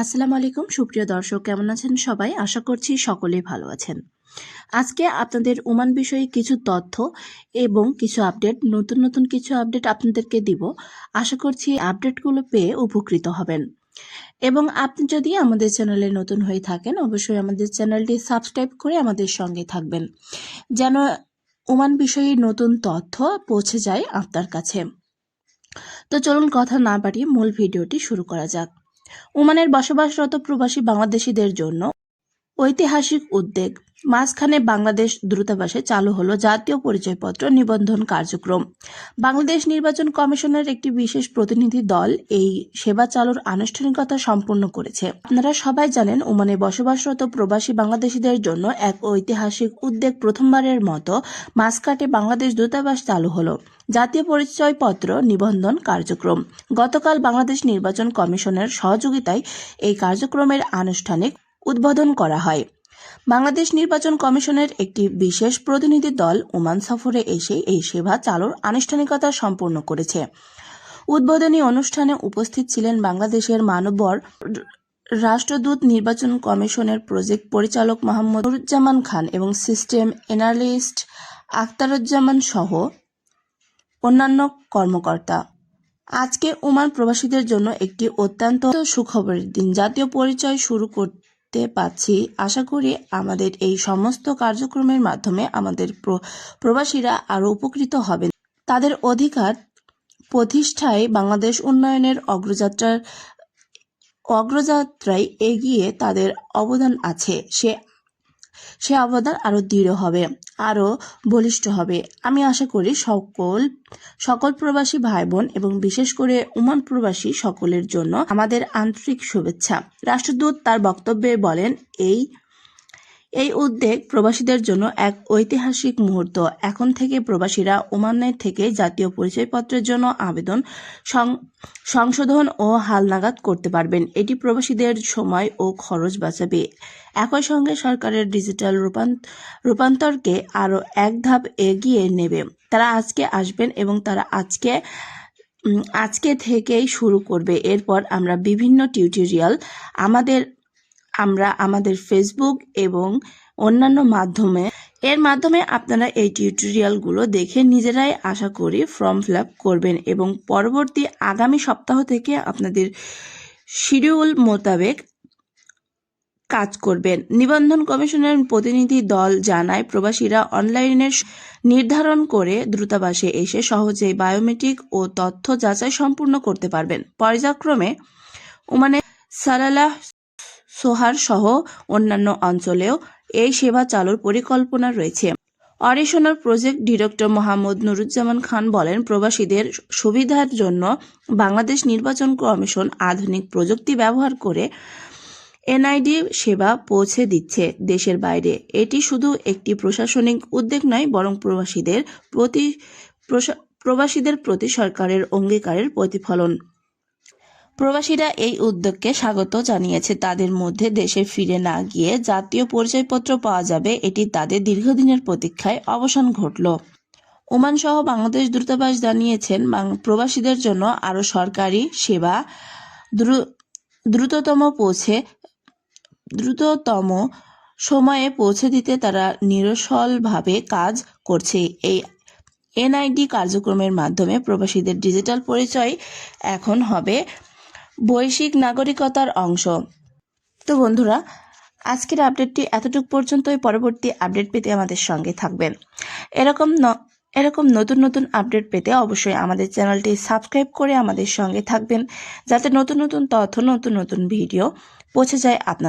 আসসালামু আলাইকুম, সুপ্রিয় দর্শক, কেমন আছেন সবাই? আশা করছি সকলেই ভালো আছেন। আজকে আপনাদের ওমান বিষয়ে কিছু তথ্য এবং কিছু আপডেট, নতুন নতুন কিছু আপডেট আপনাদেরকে দিব। আশা করছি আপডেটগুলো পেয়ে উপকৃত হবেন। এবং আপনি যদি আমাদের চ্যানেলে নতুন হয়ে থাকেন, অবশ্যই আমাদের চ্যানেলটি সাবস্ক্রাইব করে আমাদের সঙ্গে থাকবেন, যেন ওমান বিষয়ে নতুন তথ্য পৌঁছে যায় আপনার কাছে। তো চলুন কথা না বাড়িয়ে মূল ভিডিওটি শুরু করা যাক। ওমানের বসবাসরত প্রবাসী বাংলাদেশিদের জন্য ঐতিহাসিক উদ্যোগ মাঝখানে বাংলাদেশ দূতাবাসে চালু হলো জাতীয় পরিচয়পত্র নিবন্ধন কার্যক্রম। বাংলাদেশ নির্বাচন কমিশনের একটি বিশেষ প্রতিনিধি দল এই সেবা চালুর আনুষ্ঠানিকতা সম্পন্ন করেছে। আপনারা সবাই জানেন, ওমানে বসবাসরত প্রবাসী বাংলাদেশিদের জন্য এক ঐতিহাসিক উদ্যোগ প্রথমবারের মতো মাসকাটে বাংলাদেশ দূতাবাস চালু হলো। জাতীয় পরিচয়পত্র নিবন্ধন কার্যক্রম। গতকাল বাংলাদেশ নির্বাচন কমিশনের সহযোগিতায় এই কার্যক্রমের আনুষ্ঠানিক উদ্বোধন করা হয়। বাংলাদেশ নির্বাচন কমিশনের একটি বিশেষ প্রতিনিধি দল ওমান সফরে এসে এই সেবা চালুর আনুষ্ঠানিকতা সম্পন্ন করেছে। উদ্বোধনী অনুষ্ঠানে উপস্থিত ছিলেন বাংলাদেশের মানবর রাষ্ট্রদূত নির্বাচন কমিশনের প্রজেক্ট পরিচালক মোহাম্মদ নুরুজ্জামান খান এবং সিস্টেম এনালিস্ট আখতারুজ্জামান সহ অন্যান্য কর্মকর্তা। আজকে ওমান প্রবাসীদের জন্য একটি অত্যন্ত সুখবরের দিন। জাতীয় পরিচয় শুরু করতে পারছি আশা করি আমাদের এই সমস্ত কার্যক্রমের মাধ্যমে আমাদের প্র- প্রবাসীরা আরও উপকৃত হবেন। তাদের অধিকার প্রতিষ্ঠায় বাংলাদেশ উন্নয়নের অগ্রযাত্রার, অগ্রযাত্রায় এগিয়ে তাদের অবদান আছে। সে সে অবদান আরও দৃঢ় হবে, আরও বলিষ্ঠ হবে। আমি আশা করি সকল সকল প্রবাসী ভাই বোন এবং বিশেষ করে ওমান প্রবাসী সকলের জন্য আমাদের আন্তরিক শুভেচ্ছা। রাষ্ট্রদূত তার বক্তব্যে বলেন, এই এই উদ্যোগ প্রবাসীদের জন্য এক ঐতিহাসিক মুহূর্ত। এখন থেকে প্রবাসীরা ওমানের থেকে জাতীয় পরিচয়পত্রের জন্য আবেদন সংশোধন ও হালনাগাদ করতে পারবেন। এটি প্রবাসীদের সময় ও খরচ বাঁচাবে। একই সঙ্গে সরকারের ডিজিটাল রূপান- রূপান্তরকে আরও এক ধাপ এগিয়ে নেবে। তারা আজকে আসবেন এবং তারা আজকে আজকে থেকেই শুরু করবে। এরপর আমরা বিভিন্ন টিউটোরিয়াল, আমাদের আমরা আমাদের ফেসবুক এবং অন্যান্য মাধ্যমে, এর মাধ্যমে আপনারা এই টিউটোরিয়ালগুলো দেখে নিজেরাই আশা করি ফর্ম ফিল করবেন এবং পরবর্তী আগামী সপ্তাহ থেকে আপনাদের শিডিউল মোতাবেক কাজ করবেন। নিবন্ধন কমিশনের প্রতিনিধি দল জানায়, প্রবাসীরা অনলাইনে নির্ধারণ করে দ্রুতাবাসে এসে সহজেই বায়োমেট্রিক ও তথ্য যাচাই সম্পূর্ণ করতে পারবেন। পর্যায়ক্রমে ওমানে সালালাহ সোহার সহ অন্যান্য অঞ্চলেও এই সেবা চালুর পরিকল্পনা রয়েছে। Additional project director Mohammad Nuruzzaman Khan বলেন, প্রবাসীদের সুবিধার জন্য বাংলাদেশ নির্বাচন কমিশন আধুনিক প্রযুক্তি ব্যবহার করে এনআইডি সেবা পৌঁছে দিচ্ছে দেশের বাইরে। এটি শুধু একটি প্রশাসনিক উদ্যোগ নয়, বরং প্রবাসীদের প্রতি প্রবাসীদের প্রতি সরকারের অঙ্গীকারের প্রতিফলন। প্রবাসীরা এই উদ্যোগকে স্বাগত জানিয়েছে। তাদের মধ্যে দেশে ফিরে না গিয়ে জাতীয় পরিচয়পত্র পাওয়া যাবে, এটি তাদের দীর্ঘদিনের প্রতীক্ষায় অবসান ঘটল। ওমান সহ বাংলাদেশ দূতাবাস জানিয়েছেন প্রবাসীদের জন্য আরও সরকারি সেবা দ্রু- দ্রুততম পৌঁছে দ্রুততম সময়ে পৌঁছে দিতে তারা নিরসলভাবে কাজ করছে। এই এনআইডি কার্যক্রমের মাধ্যমে প্রবাসীদের ডিজিটাল পরিচয় এখন হবে বৈশ্বিক নাগরিকতার অংশ। তো বন্ধুরা, আজকের আপডেটটি এতটুক পর্যন্তই। পরবর্তী আপডেট পেতে আমাদের সঙ্গে থাকবেন। এরকম এরকম নতুন নতুন আপডেট পেতে অবশ্যই আমাদের চ্যানেলটি সাবস্ক্রাইব করে আমাদের সঙ্গে থাকবেন, যাতে নতুন নতুন তথ্য, নতুন নতুন ভিডিও পৌঁছে যায় আপনার